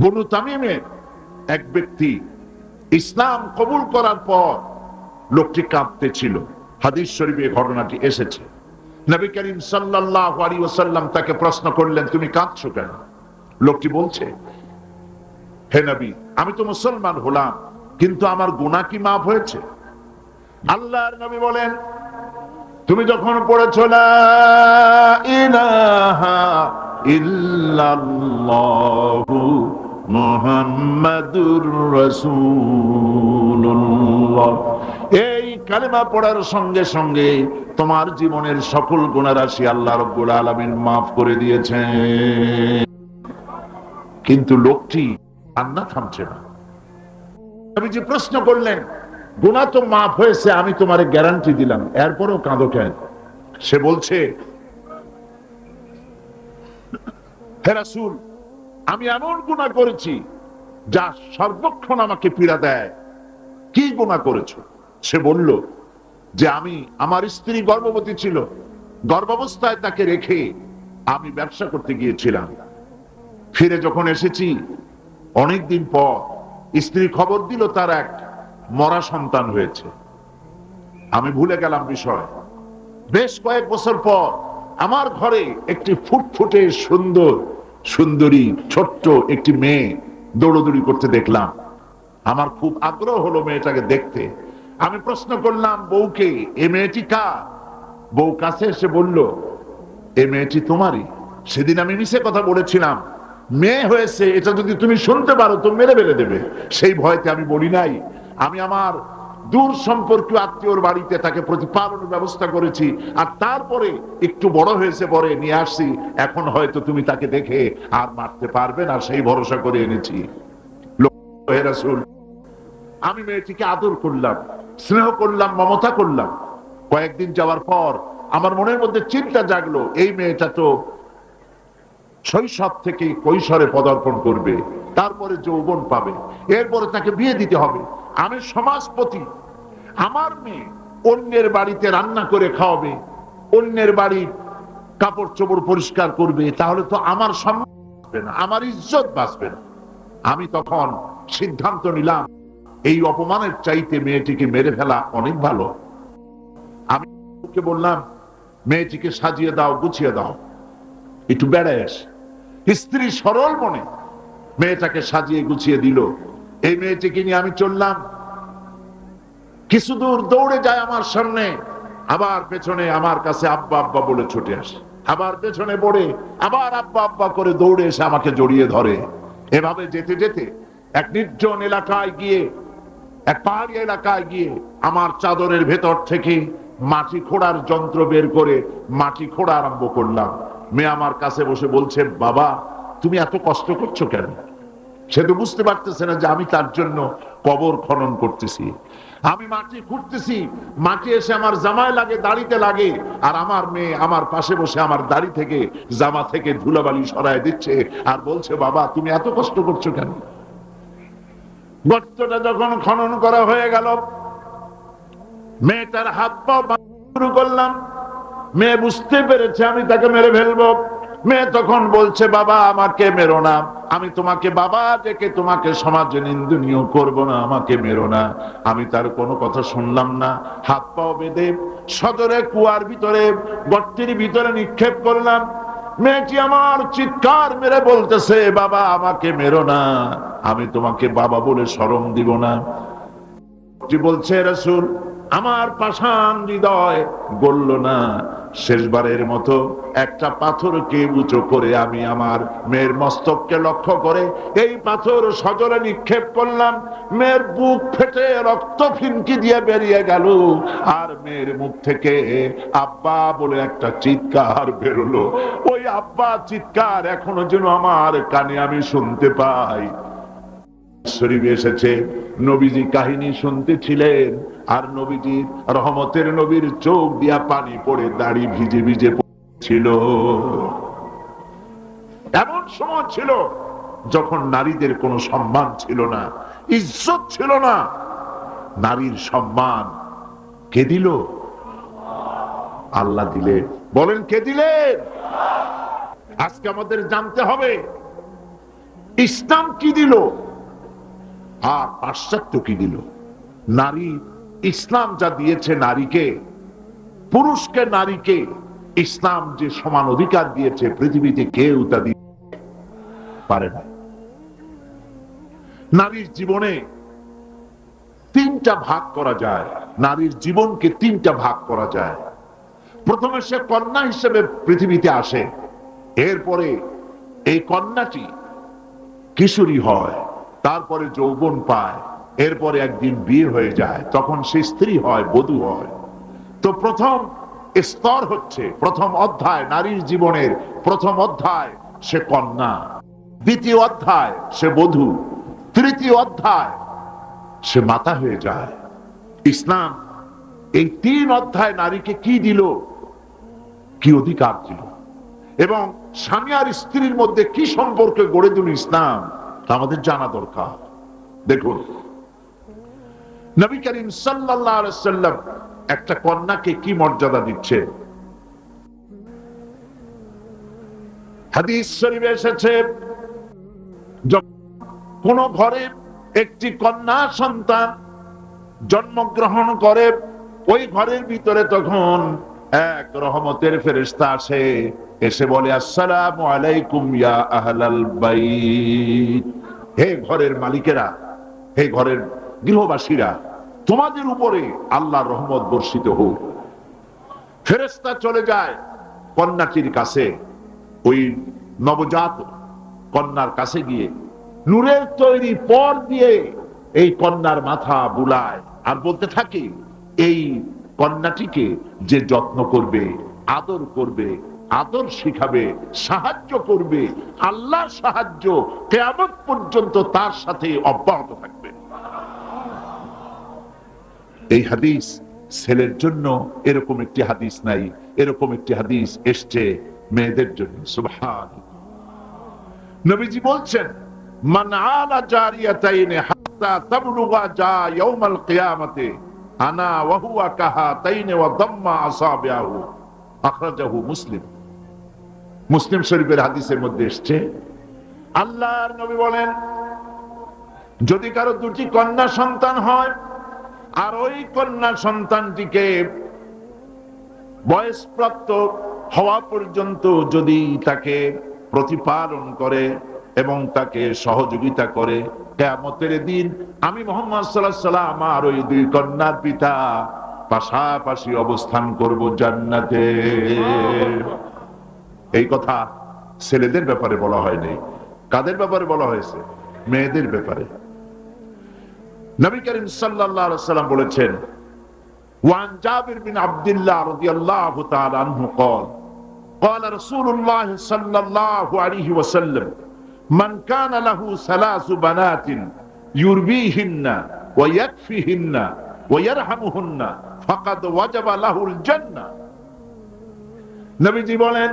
বনু তামিমের এক ব্যক্তি ইসলাম কবুল করার পর লোকটি কাঁদতে ছিল। হাদিস শরীফে এই ঘটনাটি এসেছে। নবী করিম সাল্লাল্লাহু আলাইহি ওয়াসাল্লাম তাকে প্রশ্ন করলেন, তুমি কাঁদছো কেন? লোকটি বলছে, হে নবী, আমি তো মুসলমান হলাম, কিন্তু আমার গুনাহ কি মাফ হয়েছে? আল্লাহর নবী বলেন, তুমি যখন পড়েছ, লা ইলাহা ইল্লাল্লাহু মুহাম্মাদুর রাসূলুল্লাহ। এই কালেমা পড়ার সঙ্গে সঙ্গে তোমার জীবনের সকল গুণারাশি আল্লাহ রব্বুল আলামিন মাফ করে দিয়েছেন। কিন্তু লোকটি কান্না থামছে না। আমি যে প্রশ্ন করলেন গুণা তো মাফ হয়েছে আমি তোমার গ্যারান্টি দিলাম এরপরও কাঁদো কেন? সে বলছে হে রাসূল, আমি এমন গুণা করেছি, যা সর্বক্ষণ আমাকে পীড়া দেয়। কি গুণা করেছ? সে বলল, যে আমি, আমার স্ত্রী গর্ভবতী ছিল, গর্ভাবস্থায় তাকে রেখে আমি ব্যবসা করতে গিয়েছিলাম। ফিরে যখন এসেছি, অনেকদিন পর স্ত্রী খবর দিল তার এক মরা সন্তান হয়েছে। আমি ভুলে গেলাম বিষয়। বেশ কয়েক বছর পর আমার ঘরে একটি ফুটফুটে সুন্দর সুন্দরী, ছোট্ট একটি মেয়ে দৌড়দৌড়ি করতে দেখলাম। আমার খুব আগ্রহ হলো মেয়েটাকে দেখতে। আমি প্রশ্ন করলাম, বউকে, এ মেয়েটি কার? বউ কাছে এসে বলল, এ মেয়েটি তোমারই। সেদিন আমি মিশে কথা বলেছিলাম, মেয়ে হয়েছে, এটা যদি তুমি শুনতে পারো তো মেরে মেরে দেবে। সেই ভয়তে আমি বলি নাই। আমি আমার দূর সম্পর্কীয় আত্মীয়র বাড়িতে তাকে প্রতিপালনের ব্যবস্থা করেছি, আর তারপরে একটু বড় হয়েছে পরে নিয়ে আসছি, এখন হয়তো তুমি তাকে দেখে আর মারতে পারবে না, সেই ভরসা করে এনেছি। আমি মেয়েটিকে আদর করলাম, স্নেহ করলাম, মমতা করলাম। কয়েকদিন যাওয়ার পর আমার মনের মধ্যে চিন্তা জাগলো, এই মেয়েটা তো শৈশব থেকে কৈশোরে পদার্পণ করবে, তারপরে যৌবন পাবে, এরপরে তাকে বিয়ে দিতে হবে। আমি সমাজপতি, আমার মেয়ে অন্যের বাড়িতে রান্না করে খাওয়াবে, অন্যের বাড়ির কাপড় চোপড় পরিষ্কার করবে, তাহলে তো আমার সম্মান আমার ইজ্জত বাঁচবে না। আমি তখন সিদ্ধান্ত নিলাম, এই অপমানের চাইতে মেয়েটিকে মেরে ফেলা অনেক ভালো। আমি বললাম, মেয়েটিকে সাজিয়ে দাও, গুছিয়ে দাও, একটু বেড়ায় আস। স্ত্রী সরল মনে। মেয়েটাকে সাজিয়ে গুছিয়ে দিল। এই মেয়েটিকে নিয়ে আমি চললাম। কিছু দূর দৌড়ে যায় আমার সামনে। আবার পেছনে আমার কাছে আব্বা আব্বা বলে ছুটে আসে। আবার পেছনে পড়ে, আবার আব্বা আব্বা করে দৌড়ে এসে আমাকে জড়িয়ে ধরে। এভাবে যেতে যেতে এক নির্জন এলাকায় গিয়ে, এক পাহাড়ি এলাকায় গিয়ে আমার চাদরের ভেতর থেকে মাটি খোঁড়ার যন্ত্র বের করে মাটি খোঁড়া আরম্ভ করলাম। মেয়ে আমার কাছে বসে বলছে, বাবা, তুমি এত কষ্ট করছ কেন? সে তো বুঝতে পারতেছে না যে আমি তার জন্য কবর খনন করতেছি। আমি মাটি খুঁড়তেছি, মাটি এসে আমার জামায় লাগে, দাড়িতে লাগে, আর আমার মেয়ে আমার পাশে বসে আমার দাড়ি থেকে, জামা থেকে ধুলাবালি সরায় দিচ্ছে আর বলছে, বাবা, তুমি এত কষ্ট করছ কেন? গর্তটা যখন খনন করা হয়ে গেল, মেয়েটার হাত পা শুরু করলাম। মেয়ে বুঝতে পেরেছে, আমি তাকে মেরে ফেলব। মেয়ে তখন বলছে, বাবা, আমাকে মেরো না। আমি তোমাকে, বাবা ডেকে তোমাকে সমাজে নিন্দনীয় করব না, আমাকে মেরো না। আমি তার কোনো কথা শুনলাম না। হাত পাও বেঁধে সদরে, কুয়ার ভিতরে, গর্তের ভিতরে নিক্ষেপ করলাম। মেয়েটি আমার চিৎকার মেরে বলতেছে, বাবা, আমাকে মেরো না। আমি তোমাকে বাবা বলে শরম দিব না। বলছে রসুল আমার পাষাণ হৃদয় গড়ল না। শেষবারের মতো একটা পাথরকে উঁচু করে আমি আমার মেয়ের মস্তককে লক্ষ্য করে এই পাথর সজলে নিক্ষেপ করলাম। মেয়ের বুক ফেটে রক্ত ফিনকি দিয়ে বেরিয়ে গেল। আর মেয়ের মুখ থেকে আব্বা বলে একটা চিৎকার বেরোলো। ওই আব্বা চিৎকার এখনও যেন আমার কানে আমি শুনতে পাই। শরীফে এসেছে নবীজি কাহিনী শুনতেছিলেন আর নবীজির রহমতের নবীর চোখ দিয়া পানি পড়ে দাড়ি ভিজে ভিজে ছিল এমন সময় ছিল যখন নারীদের কোনো সম্মান ছিল না, ইজ্জত ছিল না। নারীর সম্মান কে দিল? আল্লাহ দিলে। বলেন, কে দিলেন আজকে আমাদের জানতে হবে, ইসলাম কি দিল? আর পাশ্চাত্য কি দিল? নারী ইসলাম যা দিয়েছে নারীকে, পুরুষকে নারীকে, ইসলাম যে সমান অধিকার দিয়েছে, পৃথিবীতে কেউ তা দিতে পারে না। নারীর জীবনে তিনটা ভাগ করা যায়। নারীর জীবনকে তিনটা ভাগ করা যায়। প্রথমে সে কন্যা হিসেবে পৃথিবীতে আসে। এরপরে এই কন্যাটি কিশোরী হয়। তারপরে যৌবন পায়। এরপরে একদিন বিয়ে হয়ে যায়, তখন সে স্ত্রী হয়, বধূ হয়। তো প্রথম স্তর হচ্ছে, প্রথম অধ্যায়, নারীর জীবনের প্রথম অধ্যায়, সে কন্যা। দ্বিতীয় অধ্যায়, সে বধূ। তৃতীয় অধ্যায়, সে মাতা হয়ে যায়। ইসলাম, এই তিন অধ্যায় নারীকে কি দিল? কি অধিকার দিল? এবং স্বামী আর স্ত্রীর মধ্যে কি সম্পর্কে গড়ে দিল ইসলাম? তা আমাদের জানা দরকার। দেখুন নবী করিম সাল্লাম একটা কন্যাকে কি মর্যাদা দিচ্ছে? হাদিস শরীফে এসেছে কোন ঘরে একটি কন্যা সন্তান জন্মগ্রহণ করে, ওই ঘরের ভিতরে তখন এক রহমতের ফেরেশতা আসে, এসে বলে, আসসালাম আলাইকুম ইয়া আহলাল বাইত। হে ঘরের মালিকেরা, হে ঘরের গৃহবাসীরা, তোমাদের উপরে আল্লাহর রহমত বর্ষিত হোক। ফেরেশতা চলে যায় কন্যাটির কাছে। ওই নবজাত কন্যার কাছে গিয়ে নূরের তৈরি পর দিয়ে এই কন্যার মাথা বুলায় আর বলতে থাকে, এই কন্যাটিকে যে যত্ন করবে, আদর করবে, আদর শিখাবে, সাহায্য করবে, আল্লাহর সাহায্য কেয়ামত পর্যন্ত তার সাথে অব্যাহত থাকবে। এই হাদিস ছেলের জন্য এরকম একটি হাদিস নাই, এরকম একটি হাদিস এসছে মেয়েদের জন্য। নবীজি বলছেন, মান আলা হাত্তা তাবলুগা যা ইয়াউমাল আনা ওয়া দাম্মা আখরাজাহু মুসলিম। মুসলিম শরীফের হাদিসের মধ্যে এসছে, আল্লাহর নবী বলেন, যদি কারও দুটি কন্যা সন্তান হয় আর ওই কন্যা সন্তানটিকে বয়সপ্রাপ্ত হওয়া পর্যন্ত যদি তাকে প্রতিপালন করে এবং তাকে সহযোগিতা করে কেমতের দিন আমি মোহাম্মদ সাল্লাহ সাল্লাম আর ওই দুই কন্যার পিতা পাশাপাশি অবস্থান করব জান্নাতে। এই কথা ছেলেদের ব্যাপারে বলা হয়নি, কাদের ব্যাপারে বলা হয়েছে? মেয়েদের ব্যাপারে। নবী করিম সাল্লাল্লাহু আলাইহি সাল্লাম বলেছেন وعن جابر بن عبد الله رضي الله تعالى عنه قال قال رسول الله صلى الله عليه وسلم من كان له ثلاث بنات يربيهن ويكفيهن ويرحمهن فقد وجب له الجنة নবীজি বলেন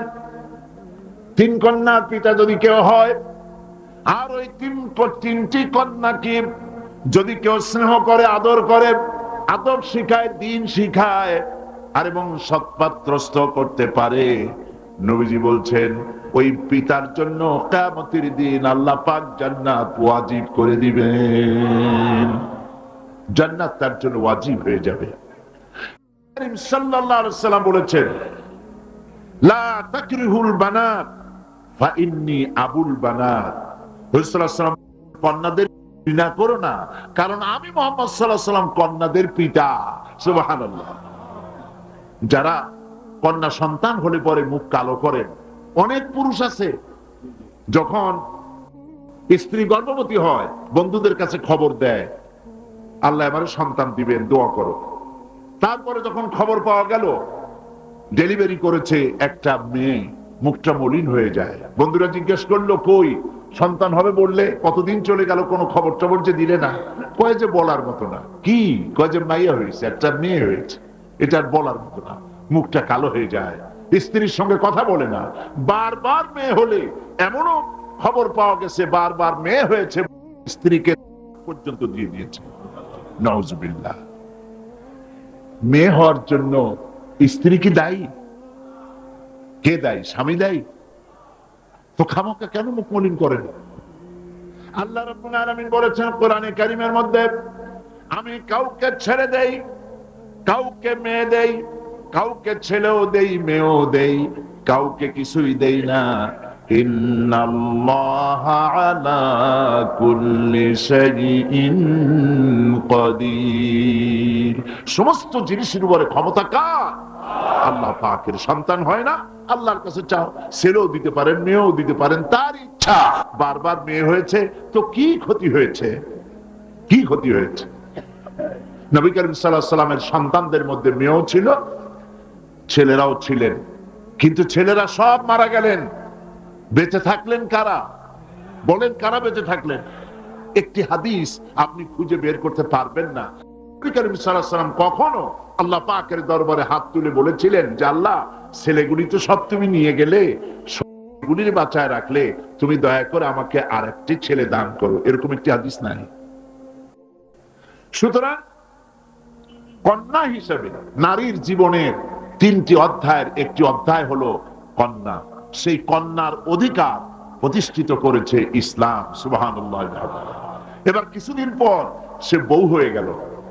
তিন কন্যার পিতা যদি কেউ হয় আর ওই তিন তিনটি কন্যাকে যদি কেউ স্নেহ করে, আদর করে, আদব শিখায়, দিন শিখায়, আর এবং সৎপাত্রস্ত করতে পারে, নবীজি বলছেন, ওই পিতার জন্য কেমতির দিন আল্লাহ পাক জান্নাত ওয়াজিব করে দিবেন। জান্নাত তার জন্য ওয়াজিব হয়ে যাবে। সাল্লাম বলেছেন বানাত বানাত। ঘৃণা করো না। কারণ আমি মোহাম্মদ সাল্লাহ সাল্লাম কন্যাদের পিতা। সুবহানাল্লাহ। যারা কন্যা সন্তান হলে পরে মুখ কালো করেন, অনেক পুরুষ আছে, যখন স্ত্রী গর্ভবতী হয়, বন্ধুদের কাছে খবর দেয়, আল্লাহ এবারে সন্তান দিবেন, দোয়া করো। তারপরে যখন খবর পাওয়া গেল, ডেলিভারি করেছে একটা মেয়ে, মুখটা মলিন হয়ে যায়। বন্ধুরা জিজ্ঞেস করল, কই? সন্তান হবে বললে কতদিন চলে গেল কোনো খবর টবর যে দিলে না? কয়ে যে বলার মতো না। কি? কয়ে যে মাইয়া হয়েছে, একটা মেয়ে হয়েছে। এটা বলার মতো না। মুখটা কালো হয়ে যায়। স্ত্রীর সঙ্গে কথা বলে না। বারবার মেয়ে হলে এমনও খবর পাওয়া গেছে, বারবার মেয়ে হয়েছে, স্ত্রীকে পর্যন্ত দিয়ে দিয়েছে। নজবিল্লা মেয়ে হওয়ার জন্য স্ত্রী কি দায়ী? কে দায়ী? স্বামী দায়ী? তো খামোকা কেন মুখ মলিন করেন? আল্লাহ আলামিন বলেছেন কোরআনে কারীমের মধ্যে, আমি কাউকে ছেড়ে দেই, কাউকে মেয়ে দেই, কাউকে ছেলেও দেই, মেয়েও দেই, কাউকে কিছুই দেই না। সমস্ত জিনিসের উপরে ক্ষমতা কার? আল্লাহ পাকের সন্তান হয় না। আল্লাহর কাছে চাও ছেলেও দিতে পারেন, মেয়েও দিতে পারেন, তার ইচ্ছা। বারবার মেয়ে হয়েছে, তো কি ক্ষতি হয়েছে? কি ক্ষতি হয়েছে? নবী করিম সাল্লাহ সাল্লামের সন্তানদের মধ্যে মেয়েও ছিল, ছেলেরাও ছিলেন। কিন্তু ছেলেরা সব মারা গেলেন। বেঁচে থাকলেন কারা? বলেন, কারা বেঁচে থাকলেন? একটি হাদিস আপনি খুঁজে বের করতে পারবেন না। কখনো আল্লাহ পাকের দরবারে হাত তুলে বলেছিলেন যে আল্লাহ, ছেলেগুলি তো সব তুমি নিয়ে গেলে গুলির বাঁচায় রাখলে তুমি দয়া করে আমাকে আর একটি ছেলে দান করো। এরকম একটি হাদিস নাই। সুতরাং কন্যা হিসেবে নারীর জীবনের তিনটি অধ্যায়ের একটি অধ্যায় হলো কন্যা। সেই কন্যার অধিকার প্রতিষ্ঠিত করেছে ইসলাম সুবাহান এবার কিছুদিন পর সে বউ হয়ে গেল।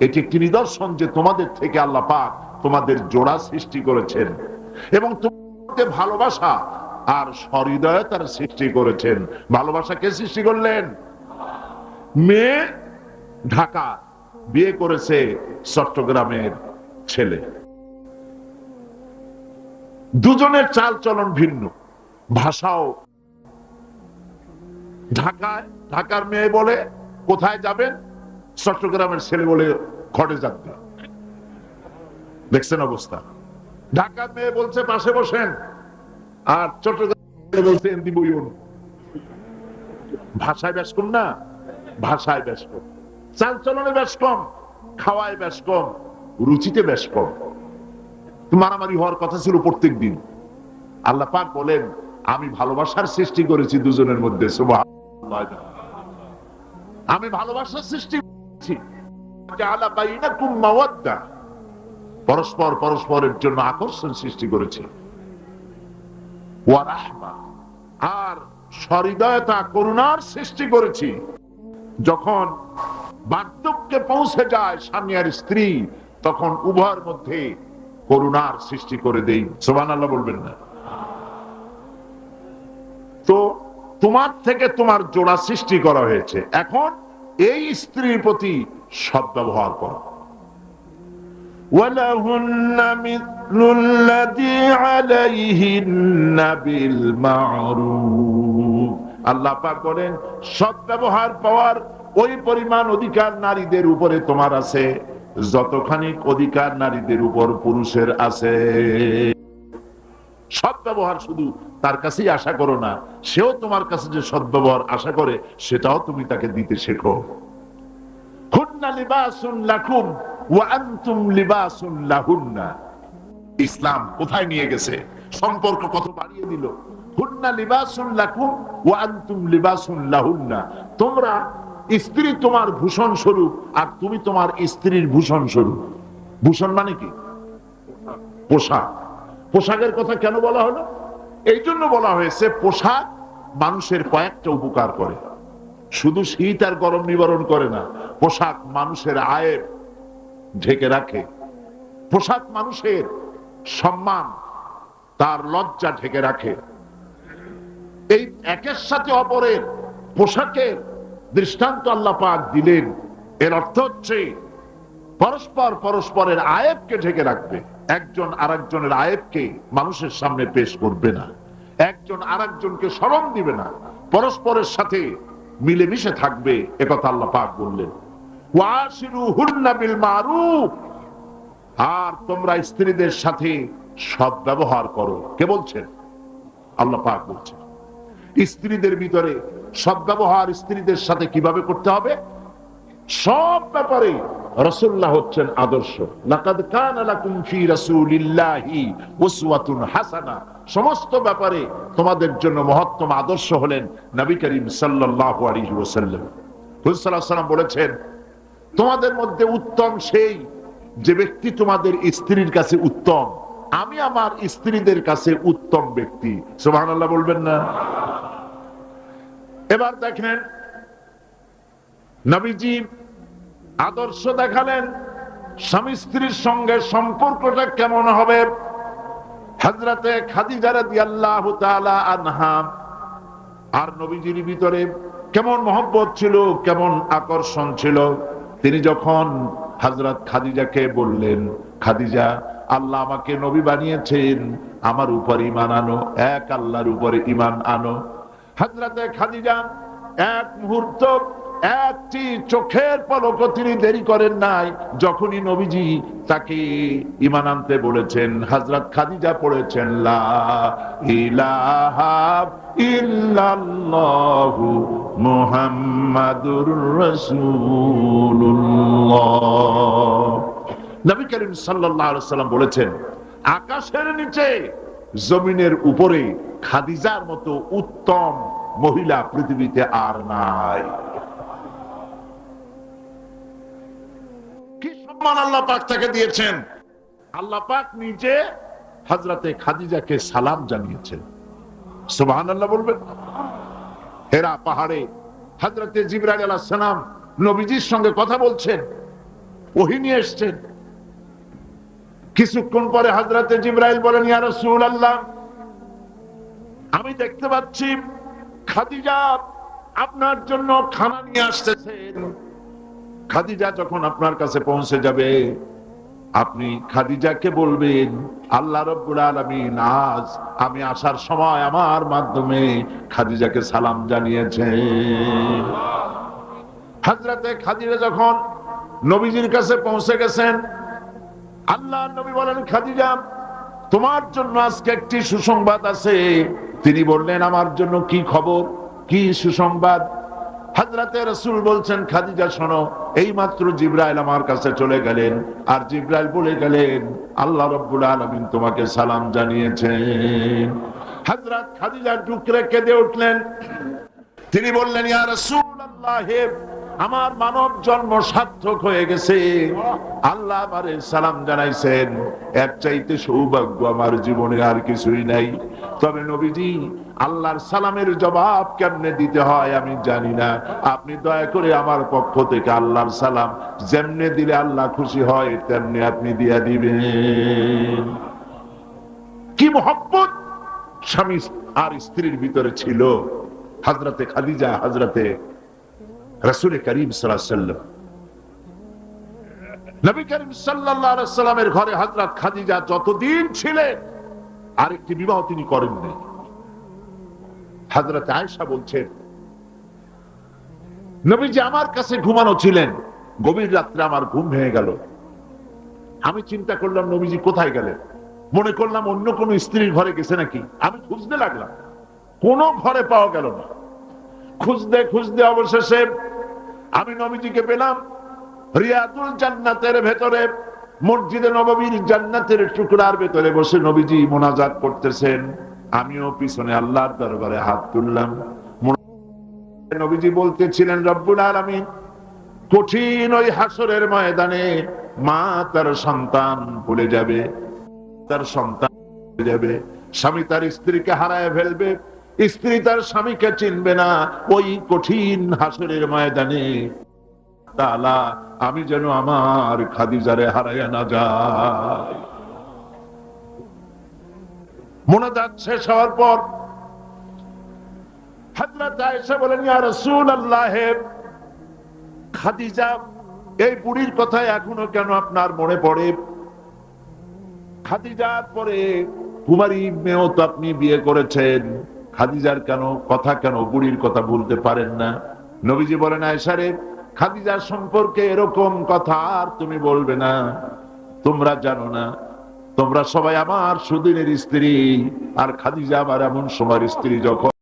এটি একটি নিদর্শন যে তোমাদের থেকে আল্লাহ পাক তোমাদের জোড়া সৃষ্টি করেছেন এবং তোমাদের ভালোবাসা আর সহৃদয়তার সৃষ্টি করেছেন। ভালোবাসা কে সৃষ্টি করলেন? মেয়ে ঢাকা বিয়ে করেছে চট্টগ্রামের ছেলে। দুজনের চাল চলন ভিন্ন। ভাষাও ঢাকায়। ঢাকার মেয়ে বলে কোথায় যাবেন? চট্টগ্রামের ছেলে বলে ঘটে যাবে দেখছেন অবস্থা? ঢাকার মেয়ে বলছে, পাশে বসেন। আর চট্টগ্রাম বলছে এমনি বইন ভাষায় বেশ কম না, ভাষায় বেশ কম চাল চলনে বেশ কম খাওয়ায় ব্যাস কম রুচিতে ব্যাস কম মারামারি হওয়ার কথা ছিল প্রত্যেক দিন আল্লাহ পাক বলেন, আমি ভালোবাসার সৃষ্টি করেছি দুজনের মধ্যে। আমি ভালোবাসার সৃষ্টি মাওয়াদ্দা। পরস্পর পরস্পরের জন্য আকর্ষণ সৃষ্টি করেছি। আর সহৃদয়তা, করুণার সৃষ্টি করেছি। যখন বার্ধক্যে পৌঁছে যায় স্বামী আর স্ত্রী, তখন উভয়ের মধ্যে করুণার সৃষ্টি করে দেই। সোমান আল্লাহ বলবেন না। তো তোমার থেকে তোমার জোড়া সৃষ্টি করা হয়েছে। এখন এই স্ত্রীর প্রতি সদ্ব্যবহার করো ولهن مثل الذي عليهن بالمعروف আল্লাহ পাক বলেন সদ্ব্যবহার পাওয়ার ওই পরিমাণ অধিকার নারীদের উপরে তোমার আছে যতখানি অধিকার নারীদের উপর পুরুষের আছে সদ্ব্যবহার শুধু তার কাছেই আশা করো না, সেও তোমার কাছে যে সদ্ব্যবহার আশা করে, সেটাও তুমি তাকে দিতে শেখো। ইসলাম কোথায় নিয়ে গেছে? সম্পর্ক কত বাড়িয়ে দিল? হুন্না লিবাসুন লাকুম ওয়া আনতুম লিবাসুন লাহুন্না। তোমরা স্ত্রী তোমার ভূষণ স্বরূপ, আর তুমি তোমার স্ত্রীর ভূষণ স্বরূপ। ভূষণ মানে কি? পোশাক। পোশাকের কথা কেন বলা হলো? এই জন্য বলা হয়েছে, পোশাক মানুষের কয়েকটা উপকার করে। শুধু শীত আর গরম নিবারণ করে না, পোশাক মানুষের আয়ের ঢেকে রাখে। পোশাক মানুষের সম্মান, তার লজ্জা ঢেকে রাখে। এই একের সাথে অপরের পোশাকের দৃষ্টান্ত আল্লাহ পাক দিলেন। এর অর্থ হচ্ছে, পরস্পর পরস্পরের আয়েবকে ঢেকে রাখবে। একজন আরেকজনের আয়েবকে মানুষের সামনে পেশ করবে না। একজন আরেকজনকে স্মরণ দিবে না। পরস্পরের সাথে মিলেমিশে থাকবে একথা আল্লাহ পাক বললেন। আর তোমরা স্ত্রীদের সাথে সব ব্যবহার করো। কে বলছেন? আল্লাহ পাক বলছেন। স্ত্রীদের ভিতরে সব ব্যবহার স্ত্রীদের সাথে কীভাবে করতে হবে? সব ব্যাপারে রসুল্লাহ হচ্ছেন আদর্শ। হাসানা। সমস্ত ব্যাপারে তোমাদের জন্য মহত্তম আদর্শ হলেন নবী করিম সাল্লাল্লাহু আলাইহি ওয়াসাল্লাম বলেছেন, তোমাদের মধ্যে উত্তম সেই যে ব্যক্তি তোমাদের স্ত্রীর কাছে উত্তম। আমি আমার স্ত্রীদের কাছে উত্তম ব্যক্তি। সুবহানাল্লাহ বলবেন না। এবার দেখেন নবীজি আদর্শ দেখালেন, স্বামী স্ত্রীর সঙ্গে সম্পর্কটা কেমন হবে? হজরতে খাদিজা রাদিয়াল্লাহু আনহা আর নবীজির ভিতরে কেমন মহব্বত ছিল, কেমন আকর্ষণ ছিল? তিনি যখন হজরত খাদিজাকে বললেন, খাদিজা, আল্লাহ আমাকে নবী বানিয়েছেন, আমার উপর ইমান আনো, এক আল্লাহর উপরে ইমান আনো। হজরতে খাদিজা এক মুহূর্ত একটি চোখের পলক তিনি দেরি করেন নাই, যখনই নবীজি তাকে ইমান আনতে বলেছেন। হজরত খাদিজা পড়েছেন নবী করিম সাল্লাম বলেছেন, আকাশের নিচে, জমিনের উপরে খাদিজার মতো উত্তম মহিলা পৃথিবীতে আর নাই কি সম্মান আল্লাহ পাক তাকে দিয়েছেন। আল্লাহ পাক নিজে হজরতে খাদিজাকে সালাম জানিয়েছেন। সুবহান আল্লাহ বলবেন, হেরা পাহাড়ে হজরতে জিবরাইল আলাইহিস সালাম নবীজির সঙ্গে কথা বলছেন, ওহি নিয়ে এসছেন। কিছুক্ষণ পরে হজরতে জিবরাইল বলেন, ইয়া রাসূলুল্লাহ, আমি দেখতে পাচ্ছি খাদিজা আপনার জন্য খানা নিয়ে আসতেছেন। খাদিজা যখন আপনার কাছে পৌঁছে যাবে, আপনি খাদিজাকে বলবেন, আল্লাহ রব্বুল আলামিন, আজ আমি আসার সময় আমার মাধ্যমে খাদিজাকে সালাম জানিয়েছে। হাজরাতে খাদিজা যখন নবীজির কাছে পৌঁছে গেছেন, আল্লাহ নবী বলেন, খাদিজা, তোমার জন্য আজকে একটি সুসংবাদ আছে। তিনি বললেন, আমার জন্য কি খবর? কি সুসংবাদ? হাজরাতে রসুল বলছেন, খাদিজা, শোনো, এই মাত্র জিব্রাইল আমার কাছে চলে গেলেন আর জিব্রাইল বলে গেলেন, আল্লাহ রব্বুল আলমিন তোমাকে সালাম জানিয়েছেন। হাজরাত খাদিজা টুকরে কেঁদে উঠলেন। তিনি বললেন, ইয়া রাসূলুল্লাহ আমার মানব জন্ম সার্থক হয়ে গেছে। আল্লাহ আমারে সালাম জানাইছেন। এর চাইতে সৌভাগ্য আমার জীবনে আর কিছুই নাই। তবে নবীজি, আল্লাহর সালামের জবাব কেমনে দিতে হয় আমি জানি না। আপনি দয়া করে আমার পক্ষ থেকে আল্লাহর সালাম, যেমনে দিলে আল্লাহ খুশি হয়, তেমনি আপনি দিয়া দিবেন। কি মহব্বত! স্বামী আর স্ত্রীর ভিতরে ছিল হাজরাতে খাদিজা, হাজরাতে রসুল করিম সাল্লাম। নবী করিম সাল্লামের ঘরে হাজরাত খাদিজা যতদিন ছিলেন আরেকটি বিবাহ তিনি করেননি হাজরাতে আয়সা বলছেন, নবীজি আমার কাছে ঘুমানো ছিলেন। গভীর রাত্রে আমার ঘুম ভেঙে গেল। আমি চিন্তা করলাম, নবীজি কোথায় গেলেন? মনে করলাম অন্য কোন স্ত্রীর ঘরে গেছে নাকি? আমি খুঁজতে লাগলাম। কোন ঘরে পাওয়া গেল না। খুঁজতে খুঁজতে অবশেষে আমি নবীজিকে পেলাম। রিয়াদুল জান্নাতের ভেতরে মসজিদে নববীর জান্নাতের টুকরার ভেতরে বসে নবীজি মোনাজাত করতেছেন। আমিও পিছনে আল্লাহর দরবারে হাত তুললাম। নবীজি বলতেছিলেন, রব্বুল আলামিন, কঠিন ওই হাসরের ময়দানে মা তার সন্তান ভুলে যাবে। তার সন্তান ভুলে যাবে। স্বামী তার স্ত্রীকে হারায় ফেলবে। স্ত্রী তার স্বামীকে চিনবে না। ওই কঠিন হাসরের ময়দানে তালা আমি যেন আমার খাদিজারে হারাইয়া না যাই। মনে যাক শেষ হওয়ার পর আয়েশা কথা এখনও কেন আপনার মনে পড়ে? খাদিজার পরে কুমারী তো আপনি বিয়ে করেছেন, খাদিজার কেন, কথা কেন বুড়ির কথা বলতে পারেন না? নবীজি বলেন আয়সারে খাদিজার সম্পর্কে এরকম কথা আর তুমি বলবে না। তোমরা জানো না। তোমরা সবাই আমার সুদিনের স্ত্রী। আর খাদিজা আমার এমন সময়ের স্ত্রী যখন